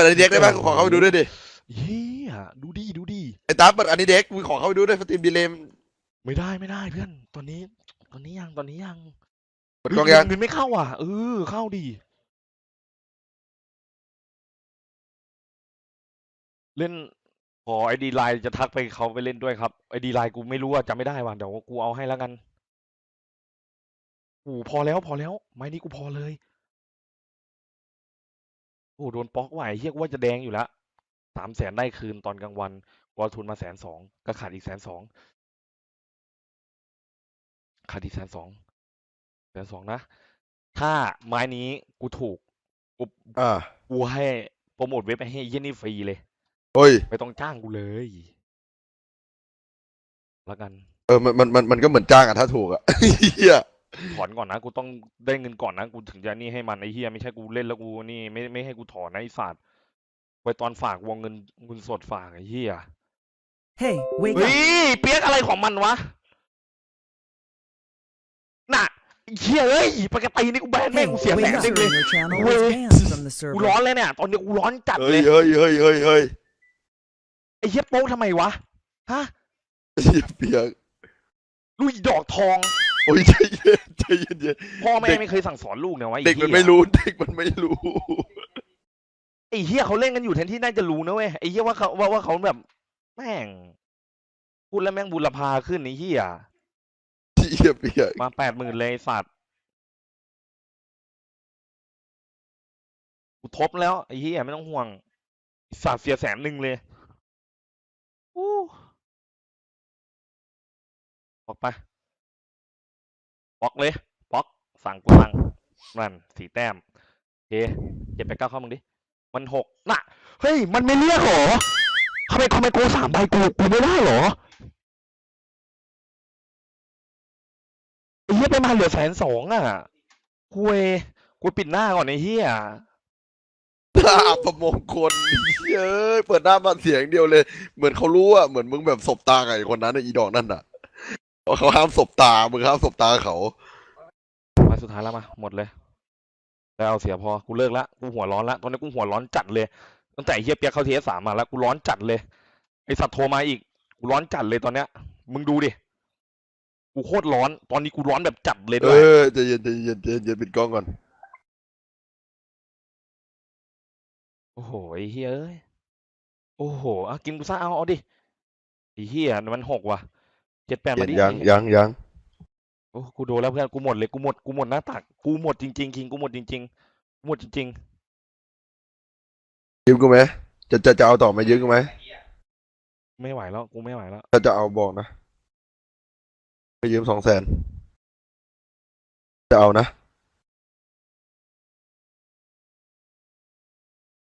ปิดอันนี้เด็กได้ไหมกูขอเข้าไปดูด้วยดิเฮียดูดีดูดีไอ้ตาเปิดอันนี้เด็กกูขอเข้าไปดูด้วยสตรีมดีเลมไม่ได้ไม่ได้เพื่อน ตอนนี้ ตอนนี้ยังตอนนี้ยังเปิดกล้องยังเงินไม่เข้าอะเออเข้าดี เล่นขอไอดีไลน์จะทักไปเขาไปเล่นด้วยครับไอดีไลน์กูไม่รู้อะจำไม่ได้ว่ะเดี๋ยวกูเอาให้แล้วกันโอ้พอแล้วพอแล้ว ไม้นี้กูพอเลย โอ้โดนป๊อกไหวเฮียกูว่าจะแดงอยู่แล้วสามแสนได้คืนตอนกลางวันกูเอาทุนมาแสนสองก็ขาดอีกแสนสองขาดอีกแสนสองแสนสองนะ ถ้าไม้นี้กูถูกกูอ่ากูให้โปรโมทเว็บไปให้เยี่ยนี่ฟรีเลยโอ้ยไม่ต้องจ้างกูเลยแล้วกัน เออมันมันมันมันก็เหมือนจ้างอะถ้าถูกอะเฮีย ถอนก่อนนะกูต้องได้เงินก่อนนะกูถึงจะนี่ให้มันไอ้เฮียไม่ใช่กูเล่นแล้วกูนี่ไม่ไม่ให้กูถอนนะไอ้สัตว์ไปตอนฝากวงเงินเงินสดฝากไอ้เฮีย Hey, wake เฮ้ up. ยเปียกอะไรของมันวะ น่ะไอ้เฮียเอ้ยปกตินี่กูแบนแม่ง Hey, กูเสียแส wake น up. หนึ่งเลย Your channel Wait. was banned from the กู server. ร้อนเลยเนี่ย ตอนนี้กูร้อนจัดเฮ้เลยยเฮ้ยเฮ้ยเฮ้ยเฮ้ยไอ้เฮียโป๊กทำไมวะ ฮะเฮียเปียกลูกอีดอกทองโอ้ยใจเย็นใจเย็นเย็นพ่อแม่เด็กไม่เคยสั่งสอนลูกเนี่ยวะอ้เด็กมันหี้ยไม่รู้เด็กมันไม่รู้ไอ้เฮียเขาเล่นกันอยู่แทนที่น่าจะรู้นะเว้ยไอ้เฮียว่าเขาว่าว่าเขาแบบแม่งพูดแล้วแม่งบุรพาขึ้นไอ้เฮียเฮียเปียกมาแปดหมื่นเลยไอ้สัตว์กูทบแล้วไอ้เฮียไม่ต้องห่วงไอ้สัตว์เสียแสนหนึ่งเลยอู้บอกไป บล็อกเลยบล็อกสั่งกูสั่งนั่นสี่แต้มโอเคเจ็ดไปเก้าเข้ามึงดิมันหกน่ะเฮ้ยมันไม่เรียกเหรอทำไมทำไมกูสามใบกูกูไม่ได้หรอไอ้เหี้ยไปมาเหลือแสนสองอะคุยกูปิดหน้าก่อนไอ้เหี้ยหน้าอัประมงคลเฮ้ยเปิดหน้ามาเสียงเดียวเลย เหมือนเขารู้อะเหมือนมึงแบบสบตาไอ้คนนั้นไอ้อีดอกนั่นน่ะ เขาห้ามสบตา มึงห้ามสบตาเขามาสุดท้ายแล้วมาหมดเลย แล้วเอาเสียพอกูเลิกละกูหัวร้อนละตอนนี้กูหัวร้อนจัดเลยตั้งแต่ไอ้เฮียเปียกเข้าทีเอสามมาแล้วกูร้อนจัดเลยไอสัตว์โทรมาอีกกูร้อนจัดเลยตอนเนี้ย มึงดูดิกูโคตรร้อน ตอนนี้กูร้อนแบบจัดเลยเอด้วยอใจเย็นใจเย็นใจเย็นใจเย็นปิดกล้องก่อน โอ้โหไอ้เฮียเอ้ยโอ้โหอะกินกูซะเอาเอาดิไอ้เฮียมันหกว่ะ เจ็ดแปดมาดิยังไอ้เหี้ยังยังโอ้กูโดนแล้วเพื่อนกูหมดเลยกูหมดกูหมดหน้าตักกูหมดจริงๆคิงกูหมดจริงๆกูหมดจริงยืมกูไหมจะจะจะเอาต่อไหมยืมกูไหมๆไม่ไหวแล้วกูไม่ไหวแล้วถ้าจะเอาบอกนะไปยืมสองแสนจะเอานะ